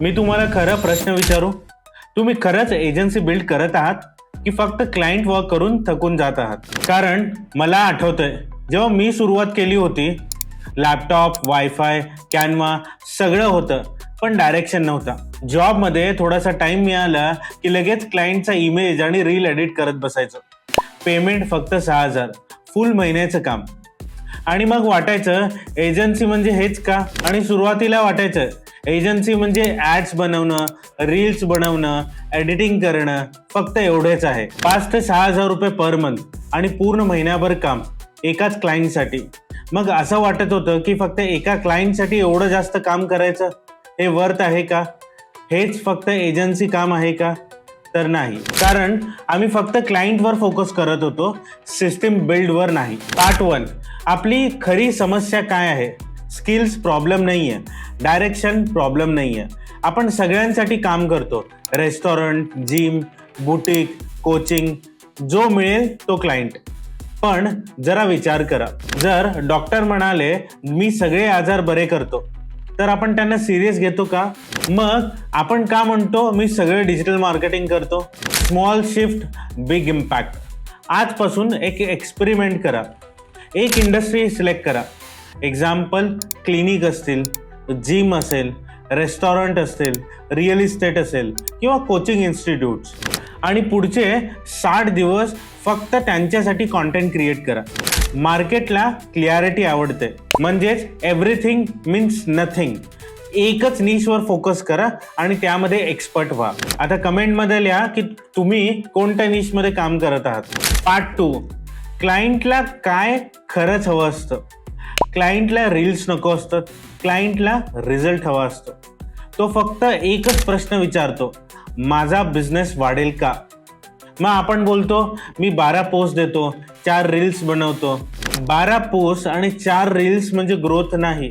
मी तुम्हाला खरं प्रश्न विचारू? तुम्ही खरंच एजन्सी बिल्ड करत आहात की फक्त क्लायंट वर्क करून थकून जात आहात? कारण मला आठवतंय जेव्हा मी सुरुवात केली होती लॅपटॉप वायफाय कॅनवा सगळं होतं पण डायरेक्शन नव्हता. जॉबमध्ये थोडासा टाइम मिळाला की लगेच क्लायंटचा इमेज आणि रील एडिट करत बसायचं. पेमेंट फक्त सहा हजार फुल महिन्याचं काम. आणि मग वाटायचं एजन्सी म्हणजे हेच का? आणि सुरुवातीला वाटायचं एजन्सी म्हणजे ऍड्स बनवणं रील्स बनवणं एडिटिंग करणं फक्त एवढेच आहे. पाच ते सहा हजार रुपये पर मंथ आणि पूर्ण महिन्याभर काम एकाच क्लायंटसाठी मग असं वाटत होतं की फक्त एका क्लायंटसाठी एवढं जास्त काम करायचं? हे वर्थ आहे का? हेच फक्त एजन्सी काम आहे का? तर नाही. कारण आम्ही फक्त क्लायंटवर फोकस करत होतो सिस्टीम बिल्डवर नाही. पार्ट वन आपली खरी समस्या काय आहे? स्किल्स प्रॉब्लेम नाही आहे. डायरेक्शन प्रॉब्लेम नाही आहे. आपण सगळ्यांसाठी काम करतो. रेस्टॉरंट जिम बुटीक कोचिंग जो मिळेल तो क्लायंट पण जरा विचार करा. जर डॉक्टर म्हणाले मी सगळे आजार बरे करतो. तर आपण त्यांना सिरियस घेतो का? मग आपण का म्हणतो मी सगळे डिजिटल मार्केटिंग करतो. स्मॉल शिफ्ट बिग इम्पॅक्ट आजपासून एक एक्सपेरिमेंट करा. एक इंडस्ट्री सिलेक्ट करा. एक्झाम्पल क्लिनिक असतील जिम असेल रेस्टॉरंट असतील रिअल इस्टेट असेल किंवा कोचिंग इन्स्टिट्यूट्स आणि पुढचे साठ दिवस फक्त त्यांच्यासाठी कॉन्टेंट क्रिएट करा. मार्केटला क्लिअरिटी आवडते. म्हणजेच एव्हरीथिंग मीन्स नथिंग एकच निशवर फोकस करा आणि त्यामध्ये एक्सपर्ट व्हा. आता कमेंटमध्ये लिहा की तुम्ही कोणत्या निशमध्ये काम करत आहात. पार्ट टू क्लायंटला काय खरंच हवं असतं? क्लायंटला रील्स नको असतात. क्लायंटला रिझल्ट हवा असतो. तो फक्त एकच प्रश्न विचारतो माझा बिझनेस वाढेल का? मग आपण बोलतो मी बारा पोस्ट देतो चार रील्स बनवतो. बारा पोस्ट आणि चार रील्स म्हणजे ग्रोथ नाही.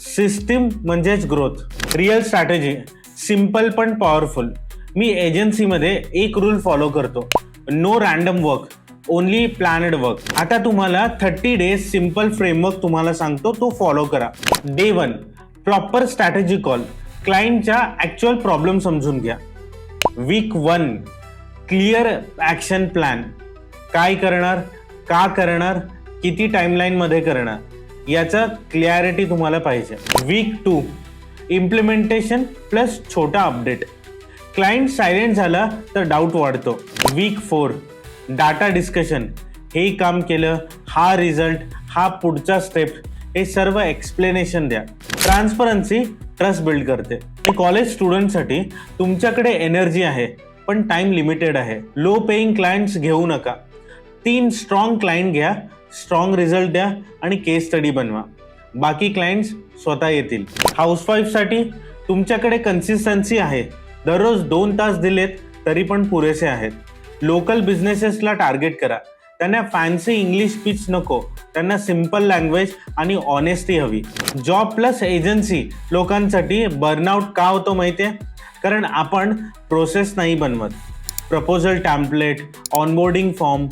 सिस्टीम म्हणजेच ग्रोथ रिअल स्ट्रॅटेजी सिंपल पण पॉवरफुल मी एजन्सीमध्ये एक रूल फॉलो करतो. No random work only planned work आता तुम्हाला थर्टी डेज सिंपल फ्रेमवर्क तुम्हाला सांगतो तो फॉलो करा. Day one proper strategy call क्लायंटच्या ॲक्च्युअल प्रॉब्लेम समजून घ्या. Week one clear action plan काय करणार? का करणार? किती टाईमलाईनमध्ये करणार? याचं क्लॅरिटी तुम्हाला पाहिजे. वीक टू इम्प्लिमेंटेशन प्लस छोटा अपडेट क्लायंट सायलेंट झाला तर डाऊट वाढतो. वीक फोर डाटा डिस्कशन हे काम केलं हा रिझल्ट हा पुढचा स्टेप हे सर्व एक्सप्लेनेशन द्या. ट्रान्सपरन्सी ट्रस्ट बिल्ड करते. कॉलेज स्टुडंटसाठी तुमच्याकडे एनर्जी आहे पण टाइम लिमिटेड आहे. लो पेईंग क्लायंट्स घेऊ नका. तीन स्ट्रॉंग क्लायंट घ्या स्ट्रॉंग रिझल्ट द्या आणि केस स्टडी बनवा. बाकी क्लायंट्स स्वतः येतील. हाऊसवाईफसाठी तुमच्याकडे कन्सिस्टन्सी आहे. दररोज दोन तास दिलेत तरी पण पुरेसे आहेत. लोकल बिझनेसेसला टार्गेट करा. त्यांना फॅन्सी इंग्लिश स्पीच नको. त्यांना सिंपल लँग्वेज आणि ऑनेस्टी हवी. जॉब प्लस एजन्सी लोकांसाठी बर्नआउट का होतो माहिती आहे कारण आपण प्रोसेस नाही बनवत. Proposal template onboarding form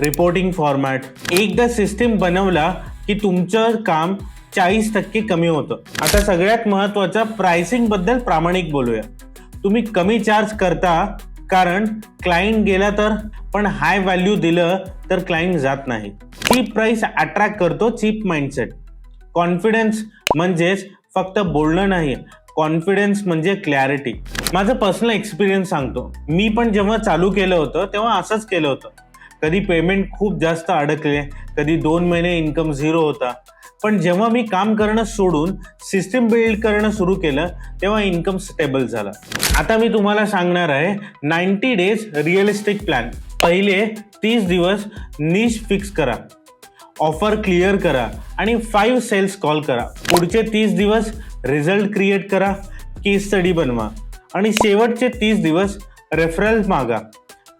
reporting format एकदा सिस्टीम बनवला की तुमचं काम चाळीस टक्के कमी होतं. आता सगळ्यात महत्त्वाचं प्राइसिंगबद्दल प्रामाणिक बोलूया. तुम्ही कमी चार्ज करता कारण क्लायंट गेला तर पण हाय व्हॅल्यू दिलं तर क्लायंट जात नाही. चीप प्राईस अट्रॅक्ट करतो चीप माइंडसेट कॉन्फिडन्स म्हणजेच फक्त बोलणं नाही कॉन्फिडन्स म्हणजे क्लॅरिटी माझं पर्सनल एक्सपिरियन्स सांगतो. मी पण जेव्हा चालू केलं होतं तेव्हा असंच केलं होतं. कधी पेमेंट खूप जास्त अडकले कधी दोन महिने इन्कम झिरो होता. पण जेव्हा मी काम करणं सोडून सिस्टीम बिल्ड करणं सुरू केलं तेव्हा इन्कम स्टेबल झाला. आता मी तुम्हाला सांगणार आहे नाईन्टी डेज रिअलिस्टिक प्लॅन पहिले तीस दिवस निश फिक्स करा. ऑफर क्लिअर करा आणि फाईव्ह सेल्स कॉल करा. पुढचे तीस दिवस रिझल्ट क्रिएट करा केस स्टडी बनवा. आणि शेवटचे तीस दिवस रेफरल मागा.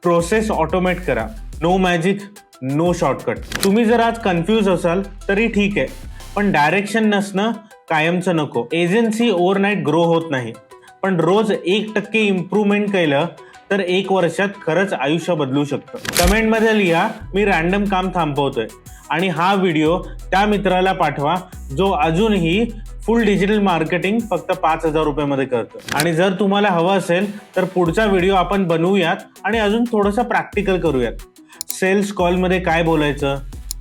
प्रोसेस ऑटोमेट करा. नो मॅजिक नो शॉर्टकट तुम्ही जर आज कन्फ्यूज असाल तरी ठीक आहे. पण डायरेक्शन नसणं कायमचं नको. एजन्सी ओव्हरनाईट ग्रो होत नाही. पण रोज एक टक्के इम्प्रूव्हमेंट केलं तर एक वर्षात खरंच आयुष्य बदलू शकतं. कमेंटमध्ये लिहा मी रॅन्डम काम थांबवतोय. आणि हा व्हिडिओ त्या मित्राला पाठवा जो अजूनही फुल डिजिटल मार्केटिंग फक्त पाच हजार रुपयामध्ये करतो. आणि जर तुम्हाला हवं असेल तर पुढचा व्हिडिओ आपण बनवूयात आणि अजून थोडंसं प्रॅक्टिकल करूयात. सेल्स कॉलमध्ये काय बोलायचं?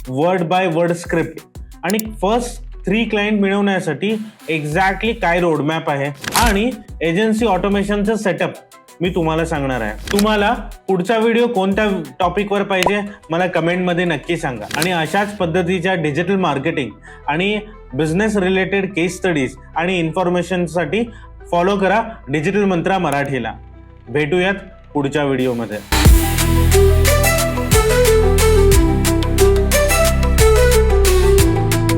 वर्ड बाय वर्ड स्क्रिप्ट आणि फर्स्ट थ्री क्लायंट मिळवण्यासाठी एक्झॅक्टली काय रोडमॅप आहे आणि एजन्सी ऑटोमेशनचं सेटअप मी तुम्हाला सांगणार आहे. तुम्हाला पुढचा व्हिडिओ कोणत्या टॉपिकवर पाहिजे मला कमेंटमध्ये नक्की सांगा. आणि अशाच पद्धतीच्या डिजिटल मार्केटिंग आणि बिझनेस रिलेटेड केस स्टडीज आणि इन्फॉर्मेशनसाठी फॉलो करा डिजिटल मंत्रा मराठीला. भेटूयात पुढच्या व्हिडिओमध्ये